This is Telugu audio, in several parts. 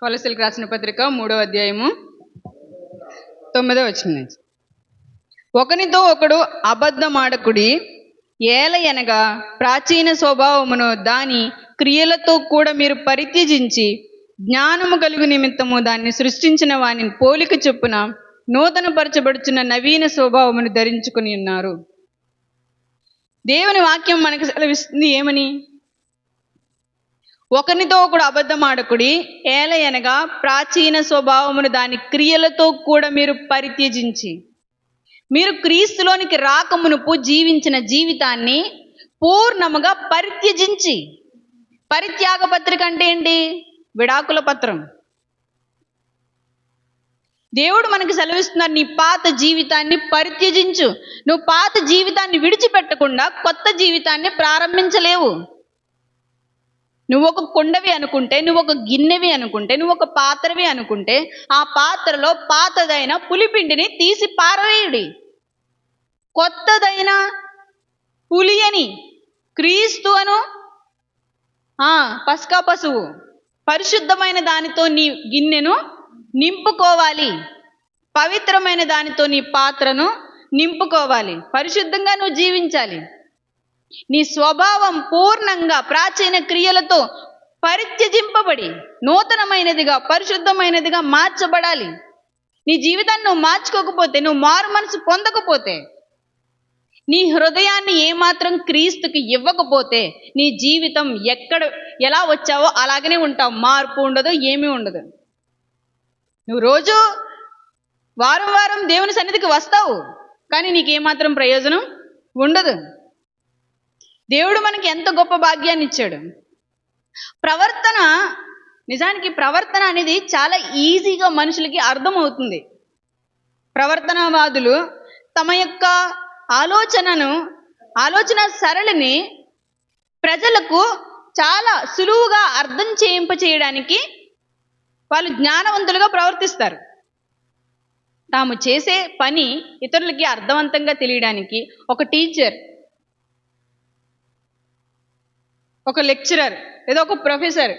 కొలసలకు రాసిన పత్రిక మూడో అధ్యాయము తొమ్మిదో వచ్చిన నుంచి. ఒకనితో ఒకడు అబద్ధమాడకుడి ఏలయనగా ప్రాచీన స్వభావమును దాని క్రియలతో కూడా మీరు పరిత్యజించి జ్ఞానము కలుగు నిమిత్తము దాన్ని సృష్టించిన వాని పోలిక చొప్పున నూతనపరచబడుచున్న నవీన స్వభావమును ధరించుకుని ఉన్నారు. దేవుని వాక్యం మనకు సెలవిస్తుంది ఏమని? ఒకనితో ఒకడు అబద్ధమాడకుడి ఏలయనగా ప్రాచీన స్వభావమును దాని క్రియలతో కూడా మీరు పరిత్యజించి. మీరు క్రీస్తులోనికి రాకమునుపు జీవించిన జీవితాన్ని పూర్ణముగా పరిత్యజించి. పరిత్యాగ పత్రిక అంటే ఏంటి? విడాకుల పత్రం. దేవుడు మనకి సెలవిస్తున్నారు నీ పాత జీవితాన్ని పరిత్యజించు. నువ్వు పాత జీవితాన్ని విడిచిపెట్టకుండా కొత్త జీవితాన్ని ప్రారంభించలేవు. నువ్వు ఒక కుండవి అనుకుంటే నువ్వు ఒక గిన్నెవి అనుకుంటే నువ్వు ఒక పాత్రవి అనుకుంటే ఆ పాత్రలో పాతదైన పులిపిండిని తీసి పారవేయుడి. కొత్తదైన పులియని క్రీస్తు అను పసుకా పశువు పరిశుద్ధమైన దానితో నీ గిన్నెను నింపుకోవాలి. పవిత్రమైన దానితో నీ పాత్రను నింపుకోవాలి. పరిశుద్ధంగా నువ్వు జీవించాలి. నీ స్వభావం పూర్ణంగా ప్రాచీన క్రియలతో పరిత్యజింపబడి నూతనమైనదిగా పరిశుద్ధమైనదిగా మార్చబడాలి. నీ జీవితాన్ని నువ్వు మార్చుకోకపోతే నువ్వు మారు మనసు పొందకపోతే నీ హృదయాన్ని ఏమాత్రం క్రీస్తుకి ఇవ్వకపోతే నీ జీవితం ఎక్కడ ఎలా వచ్చావో అలాగనే ఉంటావు. మార్పు ఉండదు ఏమీ ఉండదు. నువ్వు రోజు వారం వారం దేవుని సన్నిధికి వస్తావు కానీ నీకేమాత్రం ప్రయోజనం ఉండదు. దేవుడు మనకి ఎంత గొప్ప భాగ్యాన్ని ఇచ్చాడు. ప్రవర్తన నిజానికి ప్రవర్తన అనేది చాలా ఈజీగా మనుషులకి అర్థమవుతుంది. ప్రవర్తనవాదులు తమ యొక్క ఆలోచనను ఆలోచన సరళిని ప్రజలకు చాలా సులువుగా అర్థం చేయింప చేయడానికి వాళ్ళు జ్ఞానవంతులుగా ప్రవర్తిస్తారు. తాము చేసే పని ఇతరులకి అర్థవంతంగా తెలియడానికి ఒక టీచర్ ఒక లెక్చరర్ ఏదో ఒక ప్రొఫెసర్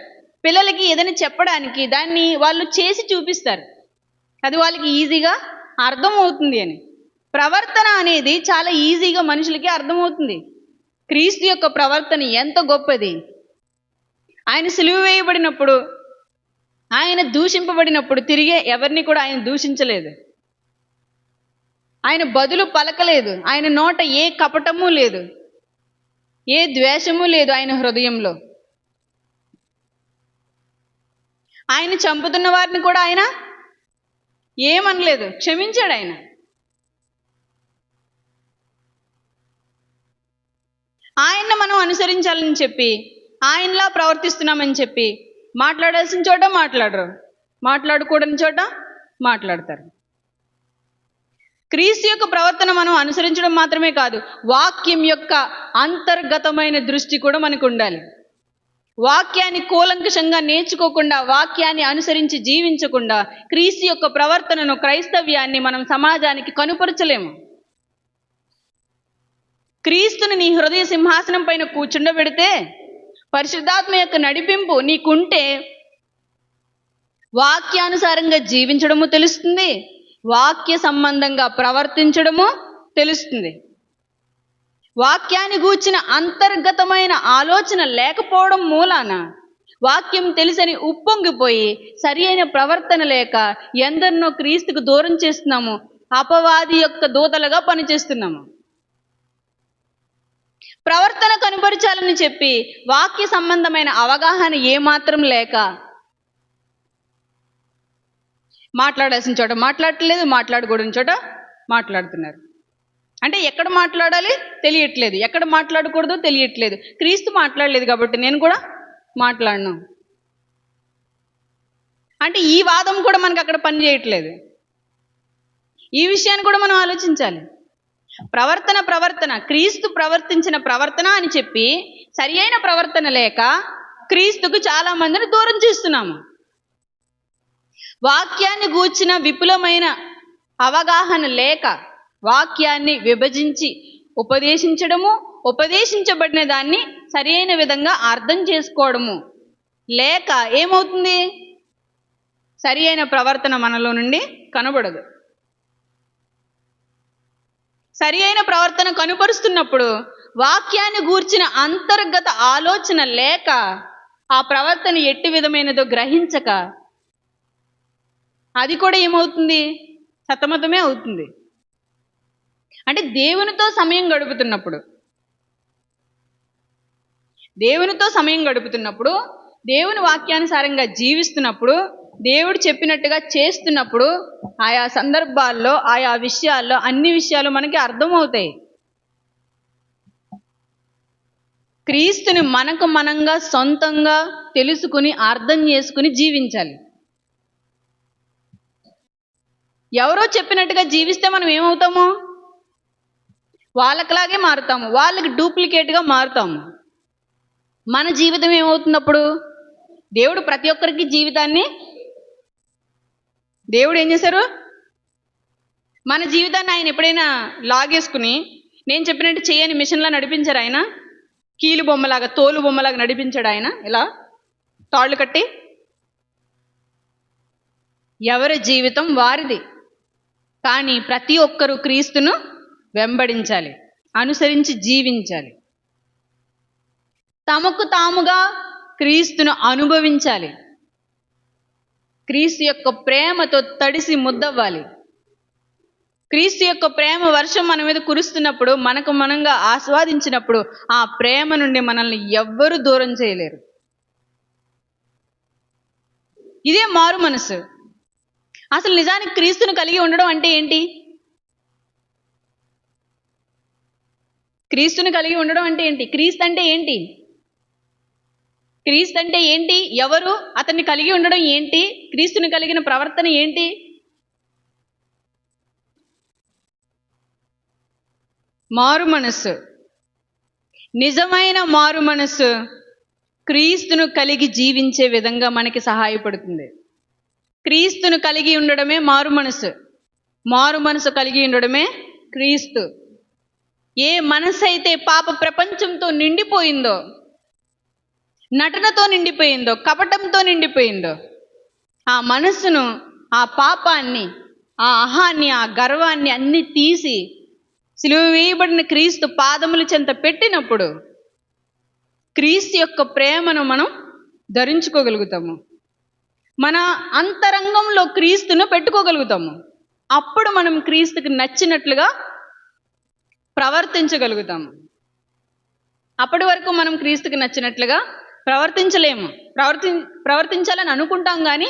పిల్లలకి ఏదైనా చెప్పడానికి దాన్ని వాళ్ళు చేసి చూపిస్తారు. అది వాళ్ళకి ఈజీగా అర్థమవుతుంది అని. ప్రవర్తన అనేది చాలా ఈజీగా మనుషులకి అర్థమవుతుంది. క్రీస్తు యొక్క ప్రవర్తన ఎంత గొప్పది. ఆయన సులువు వేయబడినప్పుడు ఆయన దూషింపబడినప్పుడు తిరిగే ఎవరిని కూడా ఆయన దూషించలేదు. ఆయన బదులు పలకలేదు. ఆయన నోట ఏ కపటము లేదు. ఏ ద్వేషము లేదు ఆయన హృదయంలో. ఆయన చంపుతున్న వారిని కూడా ఆయన ఏమనలేదు క్షమించాడు ఆయన. ఆయన్ని మనం అనుసరించాలని చెప్పి ఆయనలా ప్రవర్తిస్తున్నామని చెప్పి మాట్లాడాల్సిన చోట మాట్లాడరు. మాట్లాడకూడని చోట మాట్లాడతారు. క్రీస్తు యొక్క ప్రవర్తన మనం అనుసరించడం మాత్రమే కాదు వాక్యం యొక్క అంతర్గతమైన దృష్టి కూడా మనకు ఉండాలి. వాక్యాన్ని కూలంకషంగా నేర్చుకోకుండా వాక్యాన్ని అనుసరించి జీవించకుండా క్రీస్తు యొక్క ప్రవర్తనను క్రైస్తవ్యాన్ని మనం సమాజానికి కనుపరచలేము. క్రీస్తుని నీ హృదయ సింహాసనం పైన కూర్చుండబెడితే పరిశుద్ధాత్మ యొక్క నడిపింపు నీకుంటే వాక్యానుసారంగా జీవించడము తెలుస్తుంది. వాక్య సంబంధంగా ప్రవర్తించడము తెలుస్తుంది. వాక్యాన్ని గూర్చిన అంతర్గతమైన ఆలోచన లేకపోవడం మూలాన వాక్యం తెలిసని ఉప్పొంగిపోయి సరి అయిన ప్రవర్తన లేక ఎందరినో క్రీస్తుకు దూరం చేస్తున్నాము. అపవాది యొక్క దూతలుగా పనిచేస్తున్నాము. ప్రవర్తన కనుపరచాలని చెప్పి వాక్య సంబంధమైన అవగాహన ఏమాత్రం లేక మాట్లాడాల్సిన చోట మాట్లాడట్లేదు మాట్లాడకూడని చోట మాట్లాడుతున్నారు. అంటే ఎక్కడ మాట్లాడాలి తెలియట్లేదు. ఎక్కడ మాట్లాడకూడదో తెలియట్లేదు. క్రీస్తు మాట్లాడలేదు కాబట్టి నేను కూడా మాట్లాడను. అంటే ఈ వాదం కూడా మనకు అక్కడ పని చేయట్లేదు. ఈ విషయాన్ని కూడా మనం ఆలోచించాలి. ప్రవర్తన ప్రవర్తన క్రీస్తు ప్రవర్తించిన ప్రవర్తన అని చెప్పి సరి అయిన ప్రవర్తన లేక క్రీస్తుకు చాలా మందిని దూరం చేస్తున్నాము. వాక్యాన్ని గూర్చిన విపులమైన అవగాహన లేక వాక్యాన్ని విభజించి ఉపదేశించడము ఉపదేశించబడిన దాన్ని సరైన విధంగా అర్థం చేసుకోవడము. లేక ఏమవుతుంది? సరి అయిన ప్రవర్తన మనలో నుండి కనబడదు. సరి అయిన ప్రవర్తన కనుపరుస్తున్నప్పుడు వాక్యాన్ని గూర్చిన అంతర్గత ఆలోచన లేక ఆ ప్రవర్తన ఎట్టి విధమైనదో గ్రహించక అది కూడా ఏమవుతుంది? సతమతమే అవుతుంది. అంటే దేవునితో సమయం గడుపుతున్నప్పుడు దేవునితో సమయం గడుపుతున్నప్పుడు దేవుని వాక్యానుసారంగా జీవిస్తున్నప్పుడు దేవుడు చెప్పినట్టుగా చేస్తున్నప్పుడు ఆయా సందర్భాల్లో ఆయా విషయాల్లో అన్ని విషయాలు మనకి అర్థమవుతాయి. క్రీస్తుని మనకు మనంగా సొంతంగా తెలుసుకుని అర్థం చేసుకుని జీవించాలి. ఎవరో చెప్పినట్టుగా జీవిస్తే మనం ఏమవుతాము? వాళ్ళకిలాగే మారుతాము. వాళ్ళకి డూప్లికేట్గా మారుతాము. మన జీవితం ఏమవుతున్నప్పుడు? దేవుడు ప్రతి ఒక్కరికి జీవితాన్ని దేవుడు ఏం చేశారు? మన జీవితాన్ని ఆయన ఎప్పుడైనా లాగేసుకుని నేను చెప్పినట్టు చేయని మిషన్లా నడిపించారు ఆయన. కీలు బొమ్మలాగా తోలు బొమ్మలాగా నడిపించాడు ఆయన. ఇలా తాళ్ళు కట్టి. ఎవరి జీవితం వారిది? కానీ ప్రతి ఒక్కరూ క్రీస్తును వెంబడించాలి అనుసరించి జీవించాలి. తమకు తాముగా క్రీస్తును అనుభవించాలి. క్రీస్తు యొక్క ప్రేమతో తడిసి ముద్దవ్వాలి. క్రీస్తు యొక్క ప్రేమ వర్షం మన మీద కురుస్తున్నప్పుడు మనకు మనంగా ఆస్వాదించినప్పుడు ఆ ప్రేమ నుండి మనల్ని ఎవ్వరూ దూరం చేయలేరు. ఇదే మారు మనసు. అసలు నిజానికి క్రీస్తును కలిగి ఉండడం అంటే ఏంటి? క్రీస్తుని కలిగి ఉండడం అంటే ఏంటి? క్రీస్తు అంటే ఏంటి? క్రీస్తు అంటే ఏంటి? ఎవరు అతన్ని కలిగి ఉండడం ఏంటి? క్రీస్తుని కలిగిన ప్రవర్తన ఏంటి? మారు మనస్సు. నిజమైన మారు మనస్సు క్రీస్తును కలిగి జీవించే విధంగా మనకి సహాయపడుతుంది. క్రీస్తును కలిగి ఉండడమే మారు మనసు. మారు మనసు కలిగి ఉండడమే క్రీస్తు. ఏ మనసు అయితే పాప ప్రపంచంతో నిండిపోయిందో నటనతో నిండిపోయిందో కపటంతో నిండిపోయిందో ఆ మనస్సును ఆ పాపాన్ని ఆ అహాన్ని ఆ గర్వాన్ని అన్ని తీసి సిలువ వేయబడిన క్రీస్తు పాదముల చెంత పెట్టినప్పుడు క్రీస్తు యొక్క ప్రేమను మనం ధరించుకోగలుగుతాము. మన అంతరంగంలో క్రీస్తును పెట్టుకోగలుగుతాము. అప్పుడు మనం క్రీస్తుకి నచ్చినట్లుగా ప్రవర్తించగలుగుతాము. అప్పటి వరకు మనం క్రీస్తుకి నచ్చినట్లుగా ప్రవర్తించలేము. ప్రవర్తి ప్రవర్తించాలని అనుకుంటాం కానీ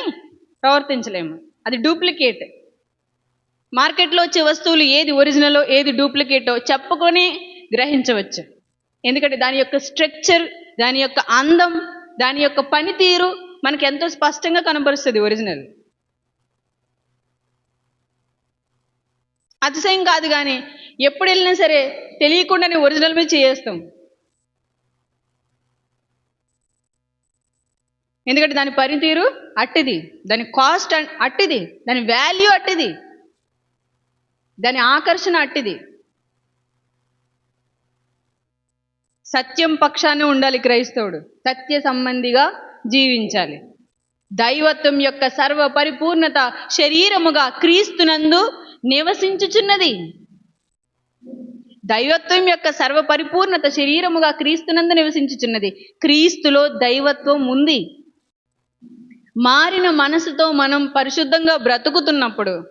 ప్రవర్తించలేము. అది డూప్లికేట్. మార్కెట్లో వచ్చే వస్తువులు ఏది ఒరిజినలో ఏది డూప్లికేటో చెప్పుకొని గ్రహించవచ్చు. ఎందుకంటే దాని యొక్క స్ట్రక్చర్ దాని యొక్క అందం దాని యొక్క పనితీరు మనకి ఎంతో స్పష్టంగా కనబరుస్తుంది ఒరిజినల్. అతిశయం కాదు కానీ ఎప్పుడు వెళ్ళినా సరే తెలియకుండానే ఒరిజినల్ మీద చేస్తాం ఎందుకంటే దాని పనితీరు అట్టిది దాని కాస్ట్ అట్టిది దాని వాల్యూ అట్టిది దాని ఆకర్షణ అట్టిది. సత్యం పక్షాన్ని ఉండాలి క్రైస్తవుడు. సత్య సంబంధిగా జీవించాలి. దైవత్వం యొక్క సర్వ పరిపూర్ణత శరీరముగా క్రీస్తునందు నివసించుచున్నది. దైవత్వం యొక్క సర్వ పరిపూర్ణత శరీరముగా క్రీస్తునందు నివసించుచున్నది. క్రీస్తులో దైవత్వం ఉంది. మారిన మనసుతో మనం పరిశుద్ధంగా బ్రతుకుతున్నప్పుడు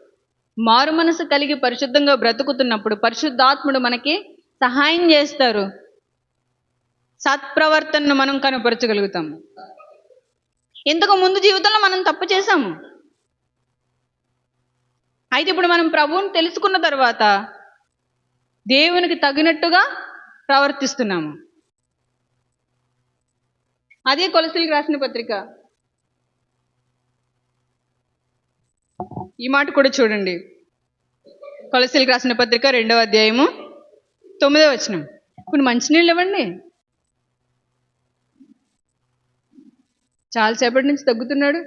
మారు మనసు కలిగి పరిశుద్ధంగా బ్రతుకుతున్నప్పుడు పరిశుద్ధాత్ముడు మనకి సహాయం చేస్తారు. సత్ప్రవర్తనను మనం కనపరచగలుగుతాము ఇంతకు ముందు జీవితంలో మనం తప్పు చేశాము? అయితే ఇప్పుడు మనం ప్రభువుని తెలుసుకున్న తర్వాత దేవునికి తగినట్టుగా ప్రవర్తిస్తున్నాము. అదే కొలసలికి రాసిన పత్రిక. ఈ మాట కూడా చూడండి. కొలసలికి రాసిన పత్రిక రెండవ అధ్యాయము తొమ్మిదో వచనం. ఇప్పుడు మంచినీళ్ళు ఇవ్వండి. చాలాసేపటి నుంచి తగ్గుతున్నాడు.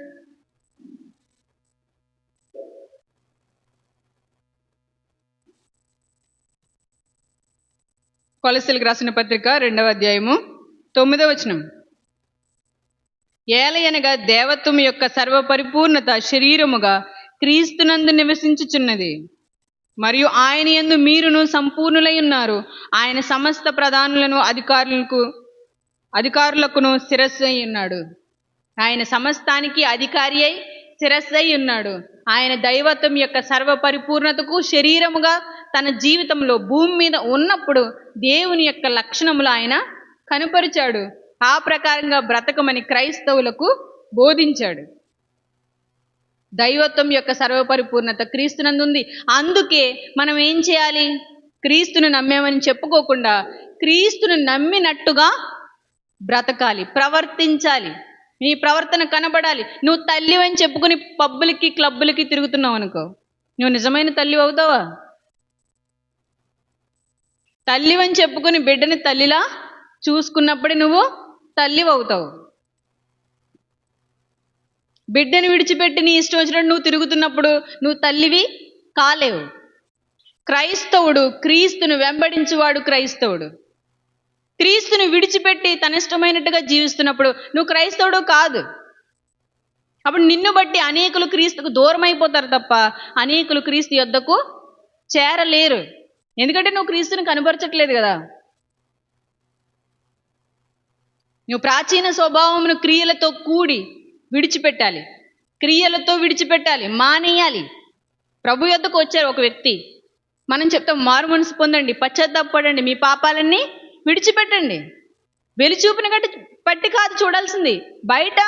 కొలసలికి రాసిన పత్రిక రెండవ అధ్యాయము తొమ్మిదవ వచనం. ఏలయనగా దేవత్వం యొక్క సర్వపరిపూర్ణత శరీరముగా క్రీస్తునందు నివసించుచున్నది. మరియు ఆయన యందు మీరును సంపూర్ణులై ఉన్నారు. ఆయన సమస్త ప్రధానులను అధికారులకు అధికారులకును శిరస్సు ఉన్నాడు. ఆయన సమస్తానికి అధికారి అయి శిరస్సై ఉన్నాడు. ఆయన దైవత్వం యొక్క సర్వ పరిపూర్ణతకు శరీరముగా తన జీవితంలో భూమి మీద ఉన్నప్పుడు దేవుని యొక్క లక్షణములు ఆయన కనుపరిచాడు. ఆ ప్రకారంగా బ్రతకమని క్రైస్తవులకు బోధించాడు. దైవత్వం యొక్క సర్వపరిపూర్ణత క్రీస్తునందుంది. అందుకే మనం ఏం చేయాలి? క్రీస్తును నమ్మామని చెప్పుకోకుండా క్రీస్తును నమ్మినట్టుగా బ్రతకాలి ప్రవర్తించాలి. నీ ప్రవర్తన కనబడాలి. నువ్వు తల్లివని చెప్పుకుని పబ్బులకి క్లబ్బులకి తిరుగుతున్నావు అనుకో. నువ్వు నిజమైన తల్లి అవుతావా? తల్లి అని చెప్పుకుని బిడ్డని తల్లిలా చూసుకున్నప్పుడే నువ్వు తల్లి అవుతావు. బిడ్డని విడిచిపెట్టి నీ ఇష్టం వచ్చినట్టు నువ్వు తిరుగుతున్నప్పుడు నువ్వు తల్లివి కాలేవు. క్రైస్తవుడు క్రీస్తును వెంబడించువాడు క్రైస్తవుడు. క్రీస్తుని విడిచిపెట్టి తనిష్టమైనట్టుగా జీవిస్తున్నప్పుడు నువ్వు క్రైస్తవుడు కాదు. అప్పుడు నిన్ను బట్టి అనేకులు క్రీస్తుకు దూరం అయిపోతారు తప్ప అనేకులు క్రీస్తు యొద్దకు చేరలేరు. ఎందుకంటే నువ్వు క్రీస్తుని కనబరచట్లేదు కదా. నువ్వు ప్రాచీన స్వభావమును క్రియలతో కూడి విడిచిపెట్టాలి. క్రియలతో విడిచిపెట్టాలి మానేయాలి. ప్రభు యొద్దకు వచ్చారు ఒక వ్యక్తి. మనం చెప్తాం మారు మనసు పొందండి పశ్చాత్తాపడండి మీ పాపాలన్నీ విడిచిపెట్టండి. వెలిచూపుని గట్టి పట్టి కాదు చూడాల్సింది. బయట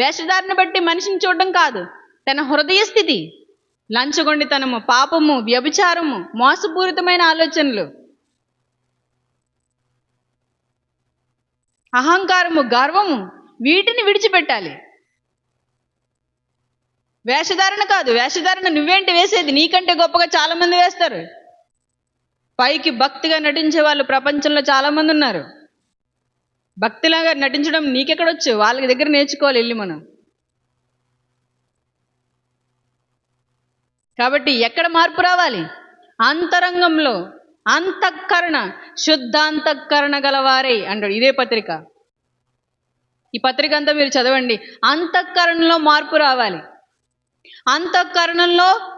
వేషధారణ బట్టి మనిషిని చూడడం కాదు. తన హృదయ స్థితి లంచగొండితనము పాపము వ్యభిచారము మోసపూరితమైన ఆలోచనలు. అహంకారము గర్వము వీటిని విడిచిపెట్టాలి. వేషధారణ కాదు వేషధారణ నువ్వేంటి వేసేది? నీకంటే గొప్పగా చాలామంది వేస్తారు. పైకి భక్తిగా నటించే వాళ్ళు ప్రపంచంలో చాలామంది ఉన్నారు. భక్తిలాగా నటించడం నీకెక్కడొచ్చు? వాళ్ళ దగ్గర నేర్చుకోవాలి వెళ్ళి మనం. కాబట్టి ఎక్కడ మార్పు రావాలి? అంతరంగంలో. అంతఃకరణ. శుద్ధాంతఃకరణ గలవారే అంటాడు ఇదే పత్రిక. ఈ పత్రిక అంతా మీరు చదవండి. అంతఃకరణలో మార్పు రావాలి. అంతఃకరణంలో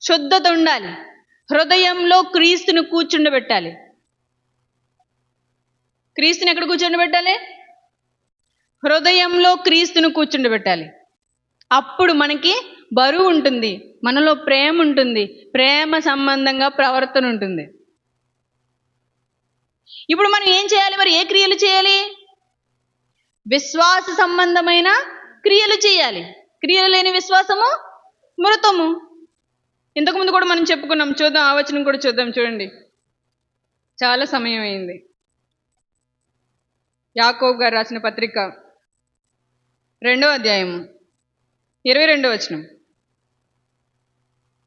శుద్ధత ఉండాలి. హృదయంలో క్రీస్తుని కూర్చుండబెట్టాలి. క్రీస్తుని ఎక్కడ కూర్చుండబెట్టాలి? హృదయంలో క్రీస్తుని కూర్చుండబెట్టాలి. అప్పుడు మనకి బరువు ఉంటుంది మనలో ప్రేమ ఉంటుంది ప్రేమ సంబంధంగా ప్రవర్తన ఉంటుంది. ఇప్పుడు మనం ఏం చేయాలి? మరి ఏ క్రియలు చేయాలి? విశ్వాస సంబంధమైన క్రియలు చేయాలి. క్రియలు లేని విశ్వాసము మృతము. ఇంతకుముందు కూడా మనం చెప్పుకున్నాం చూద్దాం ఆవచనం కూడా చూద్దాం చూడండి. చాలా సమయం అయింది యాకోబ్ గారు రాసిన పత్రిక రెండో అధ్యాయము ఇరవై రెండో వచనం.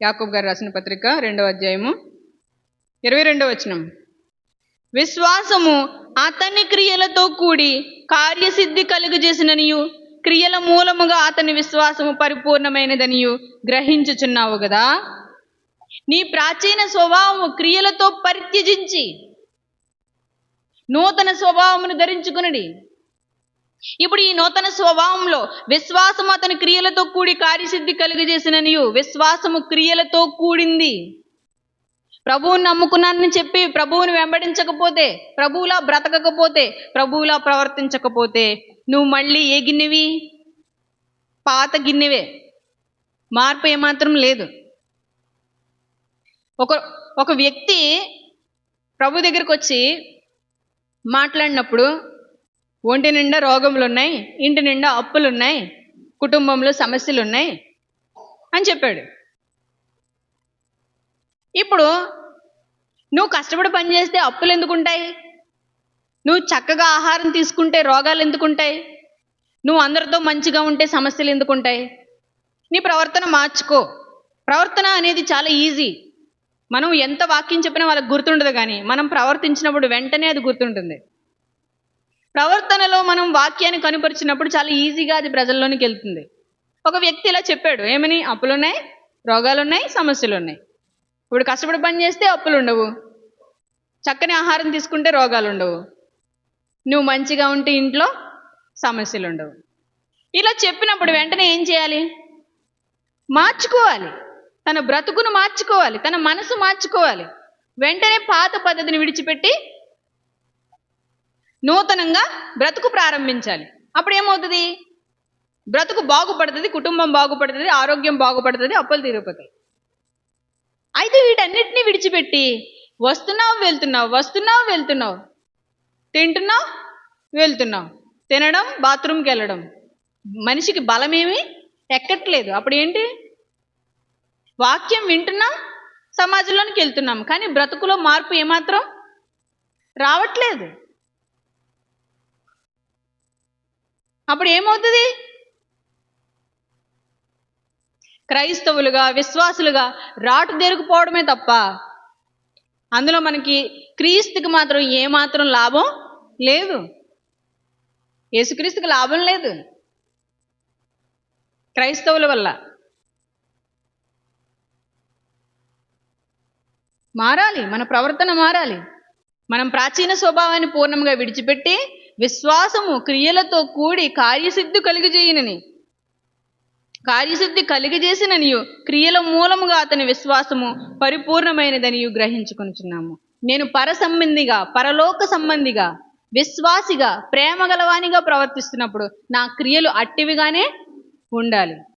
యాకోబ్ గారు రాసిన పత్రిక రెండో అధ్యాయము ఇరవై రెండో వచనం. విశ్వాసము అతని క్రియలతో కూడి కార్యసిద్ధి కలుగజేసిననియు క్రియల మూలముగా అతని విశ్వాసము పరిపూర్ణమైనదనియు గ్రహించుచున్నావు కదా నీ ప్రాచీన స్వభావము క్రియలతో పరిత్యజించి నూతన స్వభావమును ధరించుకునడి. ఇప్పుడు ఈ నూతన స్వభావంలో విశ్వాసము అతని క్రియలతో కూడి కార్యసిద్ధి కలుగజేసిననియు విశ్వాసము క్రియలతో కూడింది. ప్రభువుని నమ్ముకున్నానని చెప్పి ప్రభువుని వెంబడించకపోతే ప్రభువులా బ్రతకకపోతే ప్రభువులా ప్రవర్తించకపోతే నువ్వు మళ్ళీ ఏ గిన్నెవి? పాత గిన్నెవే. మార్పు ఏమాత్రం లేదు. ఒక ఒక వ్యక్తి ప్రభు దగ్గరికి వచ్చి మాట్లాడినప్పుడు ఒంటి నిండా రోగములు ఉన్నాయి ఇంటి నిండా అప్పులు ఉన్నాయి కుటుంబంలో సమస్యలు ఉన్నాయి అని చెప్పాడు. ఇప్పుడు నువ్వు కష్టపడి పని చేస్తే అప్పులు ఎందుకుంటాయి? నువ్వు చక్కగా ఆహారం తీసుకుంటే రోగాలు ఎందుకుంటాయి? నువ్వు అందరితో మంచిగా ఉంటే సమస్యలు ఎందుకుంటాయి? నీ ప్రవర్తన మార్చుకో. ప్రవర్తన అనేది చాలా ఈజీ. మనం ఎంత వాక్యం చెప్పినా వాళ్ళకి గుర్తుండదు కానీ మనం ప్రవర్తించినప్పుడు వెంటనే అది గుర్తుంటుంది. ప్రవర్తనలో మనం వాక్యాన్ని కనుపరిచినప్పుడు చాలా ఈజీగా అది ప్రజల్లోనికి వెళ్తుంది. ఒక వ్యక్తి ఇలా చెప్పాడు ఏమని? అప్పులు ఉన్నాయి రోగాలు ఉన్నాయి సమస్యలు ఉన్నాయి ఇప్పుడు కష్టపడి పని చేస్తే అప్పులు ఉండవు చక్కని ఆహారం తీసుకుంటే రోగాలు ఉండవు నువ్వు మంచిగా ఉంటే ఇంట్లో సమస్యలు ఉండవు ఇలా చెప్పినప్పుడు వెంటనే ఏం చేయాలి? మార్చుకోవాలి. తన బ్రతుకును మార్చుకోవాలి తన మనసు మార్చుకోవాలి. వెంటనే పాత పద్ధతిని విడిచిపెట్టి నూతనంగా బ్రతుకు ప్రారంభించాలి. అప్పుడు ఏమవుతుంది బ్రతుకు బాగుపడుతుంది కుటుంబం బాగుపడుతుంది ఆరోగ్యం బాగుపడుతుంది అప్పులు తీరిపోతాయి. అయితే వీటన్నిటిని విడిచిపెట్టి వస్తున్నావు వెళ్తున్నావు వస్తున్నావు వెళ్తున్నావు తింటున్నావు వెళ్తున్నావు. తినడం బాత్రూమ్కి వెళ్ళడం. మనిషికి బలమేమి ఎక్కట్లేదు. అప్పుడు ఏంటి వాక్యం వింటున్నాం సమాజంలోనికి వెళ్తున్నాం. కానీ బ్రతుకులో మార్పు ఏమాత్రం రావట్లేదు. అప్పుడు ఏమవుతుంది? క్రైస్తవులుగా విశ్వాసులుగా రాటు దేరుకుపోవడమే తప్ప అందులో మనకి క్రీస్తుకి మాత్రం ఏమాత్రం లాభం లేదు. యేసుక్రీస్తుకి లాభం లేదు. క్రైస్తవుల వల్ల మారాలి మన ప్రవర్తన మారాలి. మనం ప్రాచీన స్వభావాన్ని పూర్ణంగా విడిచిపెట్టి విశ్వాసము క్రియలతో కూడి కార్యసిద్ధి కలుగజేయనని. కార్యసిద్ధి కలిగజేసిననియు క్రియల మూలముగా అతని విశ్వాసము పరిపూర్ణమైనదనియు గ్రహించుకొనుచున్నాము. నేను పర సంబంధిగా పరలోక సంబంధిగా విశ్వాసిగా ప్రేమ గలవానిగా ప్రవర్తిస్తున్నప్పుడు నా క్రియలు అట్టివిగానే ఉండాలి.